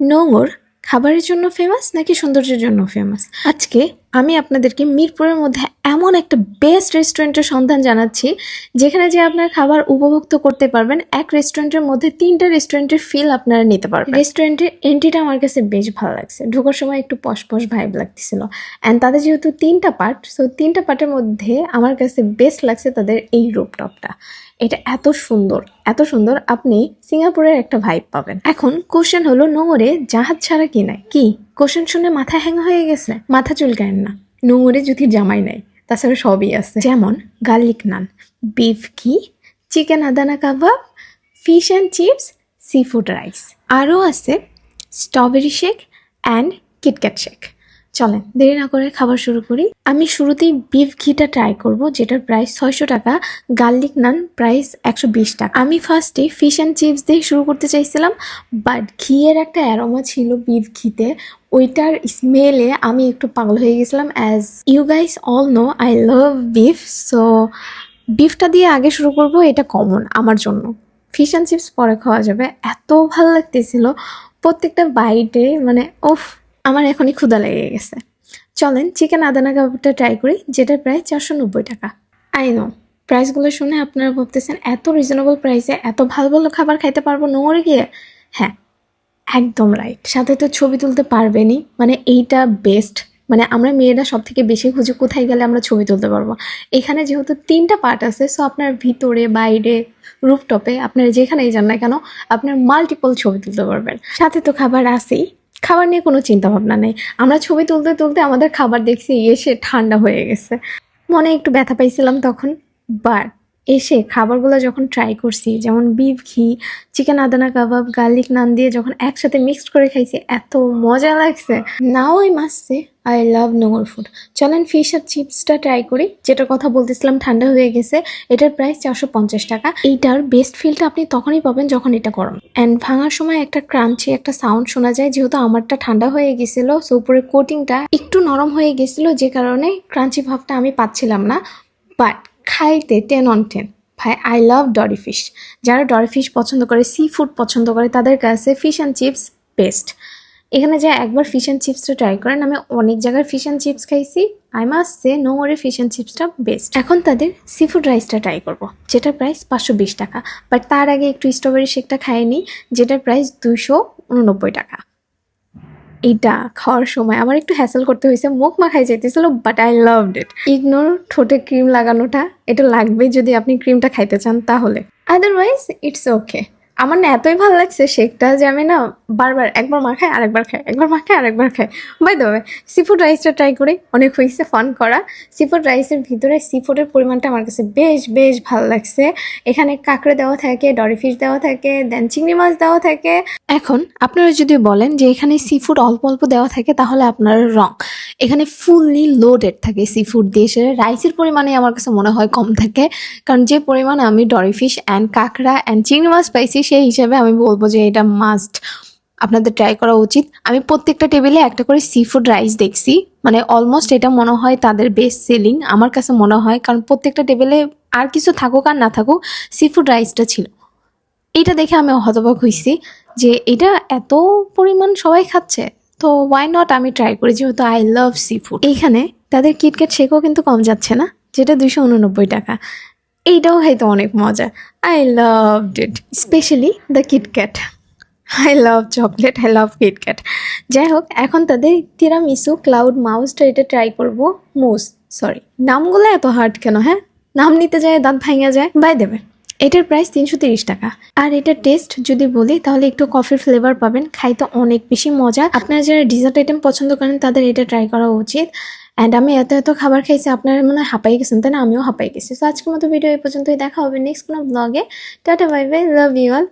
নোংর খাবারের জন্য ফেমাস নাকি সৌন্দর্যের জন্য ফেমাস আজকে আমি আপনাদেরকে মিরপুরের মধ্যে এমন একটা বেস্ট রেস্টুরেন্টের সন্ধান জানাচ্ছি, যেখানে যে আপনার খাবার উপভোক্ত করতে পারবেন, এক রেস্টুরেন্টের মধ্যে তিনটা রেস্টুরেন্টের ফিল আপনারা নিতে পারবেন। রেস্টুরেন্টের এন্ট্রিটা আমার কাছে বেশ ভালো লাগছে। ঢোকার সময় একটু পশ পশ ভাইব লাগতেছিল। অ্যান্ড তাদের যেহেতু তিনটা পার্ট সো তিনটা পার্টের মধ্যে আমার কাছে বেস্ট লাগছে তাদের এই রূপটপটা এটা এত সুন্দর এত সুন্দর, আপনি সিঙ্গাপুরের একটা ভাইব পাবেন। এখন কোশ্চেন হলো নোংরে জাহাজ ছাড়া কি নাই? কি? কোশ্চেন শুনে মাথা হ্যাং হয়ে গেছে। মাথা চুলকায়েন না। নোংরে যদি জামাই নাই। তাছাড়া সবই আছে। যেমন garlic naan. Beef ghee, chicken Adana kebab, fish and chips seafood rice. আরও আছে strawberry shake and KitKat shake. চলেন, দেরি না করে খাবার শুরু করি। আমি শুরুতেই বিফ ঘিটা ট্রাই করব, যেটার প্রাইস ছয়শো টাকা, গার্লিক নান প্রাইস একশো বিশ টাকা। আমি ফার্স্টে ফিশ অ্যান্ড চিপস দিয়ে শুরু করতে চাইছিলাম, বাট ঘিয়ের একটা অ্যারোমা ছিল বিফ ঘিতে। ওইটার স্মেলে আমি একটু পাগল হয়ে গেছিলাম। As you guys all know I love beef so বিফটা দিয়ে আগে শুরু করব, এটা কমন আমার জন্য। ফিশ অ্যান্ড চিপস পরে খাওয়া যাবে। এত ভালো লাগতেছিল। প্রত্যেকটা বাইটে মানে ওফ আমার এখনই ক্ষুধা লেগে গেছে। চলেন চিকেন আদানা কাবাবটা ট্রাই করি, যেটা প্রায় চারশো নব্বই টাকা। আই নো প্রাইসগুলো শুনে আপনারা ভাবতেছেন, এত রিজনেবল প্রাইসে এত ভালো ভালো খাবার খাইতে পারব নোংরে গিয়ে? হ্যাঁ একদম রাইট সাথে তো ছবি তুলতে পারবেনই। মানে এইটা বেস্ট মানে আমরা মেয়েরা সব থেকে বেশি খুঁজে কোথায় গেলে আমরা ছবি তুলতে পারব। এখানে যেহেতু তিনটা পার্ট আছে সো আপনার ভিতরে, বাইরে রুফটপে আপনার যেখানেই যান না কেন, আপনার মাল্টিপল ছবি তুলতে পারবেন। সাথে তো খাবার আছেই। খাবার নিয়ে কোনো চিন্তা ভাবনা নেই। আমরা ছবি তুলতে তুলতে আমাদের খাবার দেখছি, এসে ঠান্ডা হয়ে গেছে। মনে একটু ব্যথা পাইছিলাম তখন বাট এসে খাবারগুলো যখন ট্রাই করছি, যেমন বিফ ঘি চিকেন আদানা কাবাব গার্লিক নান দিয়ে যখন একসাথে মিক্সড করে খাইছি, এত মজা লাগছে। নাও আই মাসছে আই লাভ নোংর ফুড চলেন ফিশ আর চিপসটা ট্রাই করি। যেটার কথা বলতেছিলাম, ঠান্ডা হয়ে গেছে। এটার প্রাইস চারশো পঞ্চাশ টাকা। এইটার বেস্ট ফিলটা আপনি তখনই পাবেন যখন এটা গরম। অ্যান্ড ভাঙার সময় একটা ক্রাঞ্চি একটা সাউন্ড শোনা যায়, যেহেতু আমারটা ঠান্ডা হয়ে গেছিল সো উপরে কোটিংটা একটু নরম হয়ে গেছিল, যে কারণে ক্রাঞ্চি ভাবটা আমি পাচ্ছিলাম না। বাট খাইতে টেন অন টেন ভাই আই লাভ ডরি ফিশ যারা ডরি ফিশ পছন্দ করে সি ফুড পছন্দ করে, তাদের কাছে ফিশ অ্যান্ড চিপস বেস্ট এখানে যা একবার ফিশ অ্যান্ড চিপসটা ট্রাই করেন, আমি অনেক জায়গার ফিশ অ্যান্ড চিপস খাইছি। আই মাস্ট সে নোংরে ফিশ অ্যান্ড চিপসটা বেস্ট এখন তাদের সি ফুড রাইসটা ট্রাই করব, যেটার প্রাইস পাঁচশো বিশ টাকা। বাট তার আগে একটু স্ট্রবেরি শেকটা খাইয়ে নিই, যেটার প্রাইস দুশো উননব্বই টাকা। এইটা খাওয়ার সময়। আমার একটু হ্যাসেল করতে হয়েছে, মুখ মাখাই যেতেছিল but I love it ignore ঠোঁটে ক্রিম লাগানোটা, এটা লাগবে যদি আপনি ক্রিমটা খাইতে চান তাহলে। আদারওয়াইজ ইটস ওকে আমার না এতই ভালো লাগছে শেকটা যে আমি না বারবার একবার মা মাখাই আরেকবার খাই, একবার মাখাই আরেকবার খাই। বাই দেবে সিফুড রাইসটা ট্রাই করি, অনেক হয়েছে ফান করা। সিফুড রাইসের ভিতরে সি ফুডের পরিমাণটা আমার কাছে বেশ বেশ ভালো লাগছে। এখানে কাঁকড়ে দেওয়া থাকে ডরি ফিশ দেওয়া থাকে দেন চিংড়ি মাছ দেওয়া থাকে। এখন আপনারা যদি বলেন যে এখানে সি ফুড অল্প অল্প দেওয়া থাকে, তাহলে আপনারা রং এখানে ফুললি লোডেড থাকে সি ফুড দিয়ে। সেটা রাইসের পরিমাণে আমার কাছে মনে হয় কম থাকে। কারণ যে পরিমাণে আমি ডরি ফিশ অ্যান্ড কাঁকড়া অ্যান্ড চিংড়ি মাছ পাইছি, সেই হিসাবে আমি বলব যে এটা মাস্ট আপনাদের ট্রাই করা উচিত। আমি প্রত্যেকটা টেবিলে একটা করে সি ফুড রাইস দেখছি। মানে অলমোস্ট এটা মনে হয় তাদের বেস্ট সেলিং আমার কাছে মনে হয়। কারণ প্রত্যেকটা টেবিলে আর কিছু থাকুক আর না থাকুক সি ফুড রাইসটা ছিল। এটা দেখে আমি হতবাক হয়েছি যে এটা এত পরিমাণ সবাই খাচ্ছে। তো ওয়াই নট আমি ট্রাই করি, যেহেতু আই লাভ সি ফুড এইখানে তাদের কিটক্যাট শেকও কিন্তু কম যাচ্ছে না, যেটা দুশো উননব্বই টাকা। এইটাও হয়তো অনেক মজা। I love it specially the KitKat I love chocolate I love KitKat যাই হোক, এখন তাদের তিরামিসু ক্লাউড মাউসটা এটা ট্রাই করব। মুস সরি নামগুলো এত হার্ড কেন হ্যাঁ? নাম নিতে যায়, দাঁত ভাঙা যায়। বাই দেবে এটার প্রাইস তিনশো টাকা। আর এটা টেস্ট যদি বলি, তাহলে একটু কফির ফ্লেভার পাবেন, খাইতে অনেক বেশি মজা। আপনারা যারা ডিজার্ট আইটেম পছন্দ করেন, তাদের এটা ট্রাই করা উচিত। অ্যান্ড আমি এত এত খাবার খাইছি, আপনারা মনে হয় হাঁপাই গেছেন, তাই না? আমিও হাঁপাই গেছি। সো আজকের মতো ভিডিও এই পর্যন্তই। দেখা হবে নেক্সট কোনো ব্লগে tata bye bye love you all